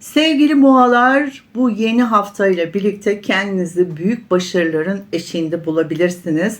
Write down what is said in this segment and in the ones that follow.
Sevgili boğalar, bu yeni haftayla birlikte kendinizi büyük başarıların eşiğinde bulabilirsiniz.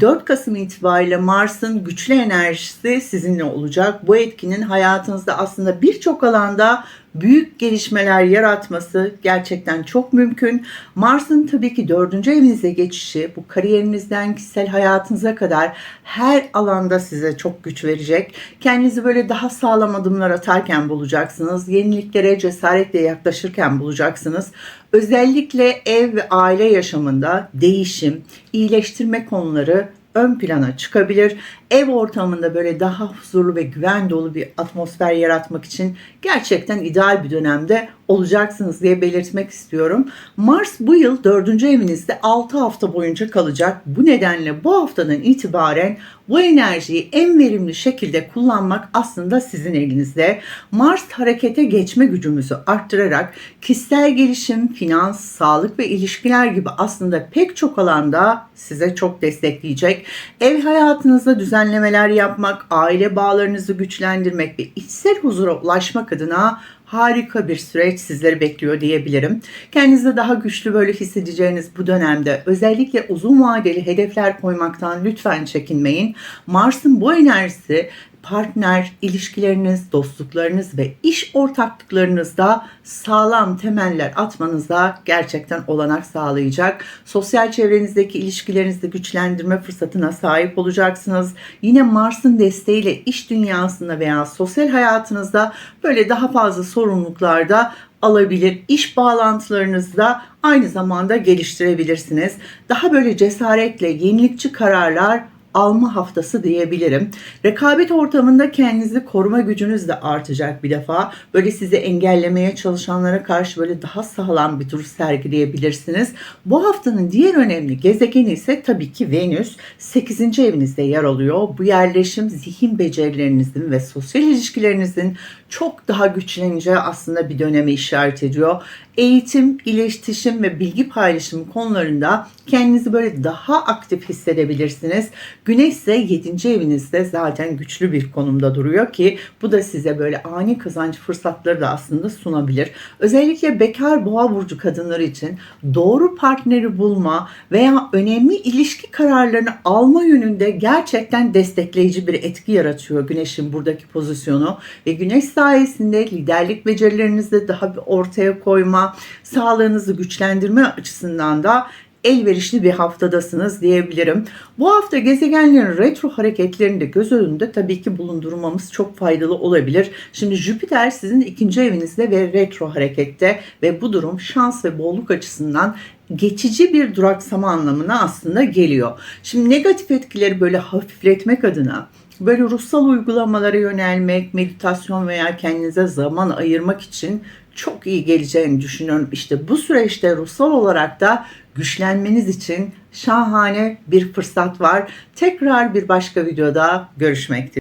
4 Kasım itibariyle Mars'ın güçlü enerjisi sizinle olacak. Bu etkinin hayatınızda aslında birçok alanda büyük gelişmeler yaratması gerçekten çok mümkün. Mars'ın tabii ki dördüncü evinize geçişi bu kariyerinizden kişisel hayatınıza kadar her alanda size çok güç verecek. Kendinizi böyle daha sağlam adımlar atarken bulacaksınız. Yeniliklere cesaretle yaklaşırken bulacaksınız. Özellikle ev ve aile yaşamında değişim, iyileştirme konuları ön plana çıkabilir. Ev ortamında böyle daha huzurlu ve güven dolu bir atmosfer yaratmak için gerçekten ideal bir dönemde olacaksınız diye belirtmek istiyorum. Mars bu yıl 4. evinizde 6 hafta boyunca kalacak. Bu nedenle bu haftadan itibaren bu enerjiyi en verimli şekilde kullanmak aslında sizin elinizde. Mars harekete geçme gücümüzü arttırarak kişisel gelişim, finans, sağlık ve ilişkiler gibi aslında pek çok alanda size çok destekleyecek. Ev hayatınızda düzenlemeler yapmak, aile bağlarınızı güçlendirmek ve içsel huzura ulaşmak adına harika bir süreç sizleri bekliyor diyebilirim. Kendinizi daha güçlü böyle hissedeceğiniz bu dönemde özellikle uzun vadeli hedefler koymaktan lütfen çekinmeyin. Mars'ın bu enerjisi partner ilişkileriniz, dostluklarınız ve iş ortaklıklarınızda sağlam temeller atmanıza gerçekten olanak sağlayacak. Sosyal çevrenizdeki ilişkilerinizi güçlendirme fırsatına sahip olacaksınız. Yine Mars'ın desteğiyle iş dünyasında veya sosyal hayatınızda böyle daha fazla sorumluluklarda alabilir. İş bağlantılarınızı da aynı zamanda geliştirebilirsiniz. Daha böyle cesaretle yenilikçi kararlar alma haftası diyebilirim. Rekabet ortamında kendinizi koruma gücünüz de artacak bir defa. Böyle sizi engellemeye çalışanlara karşı böyle daha sağlam bir duruş sergileyebilirsiniz. Bu haftanın diğer önemli gezegeni ise tabii ki Venüs. 8. evinizde yer alıyor. Bu yerleşim zihin becerilerinizin ve sosyal ilişkilerinizin çok daha güçleneceği aslında bir döneme işaret ediyor. Eğitim, iletişim ve bilgi paylaşımı konularında kendinizi böyle daha aktif hissedebilirsiniz. Güneş ise 7. evinizde zaten güçlü bir konumda duruyor ki bu da size böyle ani kazanç fırsatları da aslında sunabilir. Özellikle bekar boğa burcu kadınları için doğru partneri bulma veya önemli ilişki kararlarını alma yönünde gerçekten destekleyici bir etki yaratıyor Güneş'in buradaki pozisyonu ve Güneş sayesinde liderlik becerilerinizi daha bir ortaya koyma, sağlığınızı güçlendirme açısından da elverişli bir haftadasınız diyebilirim. Bu hafta gezegenlerin retro hareketlerini de göz önünde tabii ki bulundurmamız çok faydalı olabilir. Şimdi Jüpiter sizin ikinci evinizde ve retro harekette ve bu durum şans ve bolluk açısından geçici bir duraksama anlamına aslında geliyor. Şimdi negatif etkileri böyle hafifletmek adına böyle ruhsal uygulamalara yönelmek, meditasyon veya kendinize zaman ayırmak için çok iyi geleceğini düşünüyorum. İşte bu süreçte ruhsal olarak da güçlenmeniz için şahane bir fırsat var. Tekrar bir başka videoda görüşmek dileğiyle.